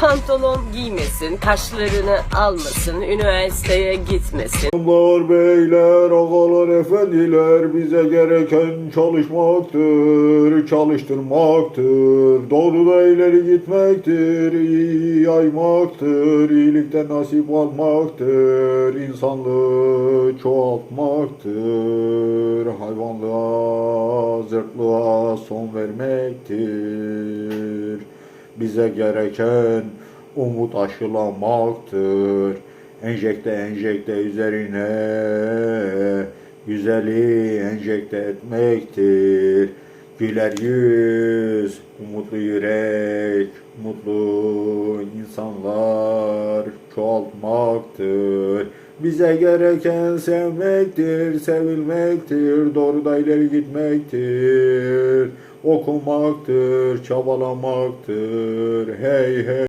pantolon giymesin, kaşlarını almasın, üniversiteye gitmesin. Hanımlar, beyler, ağalar, efendiler bize gereken çalışmaktır, çalıştırmaktır. Doğruda ileri gitmektir, iyi yaymaktır, iyilikten nasip almaktır, insanlığı çoğaltmaktır, hayvanlığa, zırhlığa son vermektir. Bize gereken umut aşılamaktır. Enjekte enjekte üzerine güzeli enjekte etmektir. Güler yüz, umutlu yürek, mutlu insanlar çoğaltmaktır. Bize gereken sevmektir, sevilmektir, doğruda ileri gitmektir, okumaktır, çabalamaktır. Hey hey.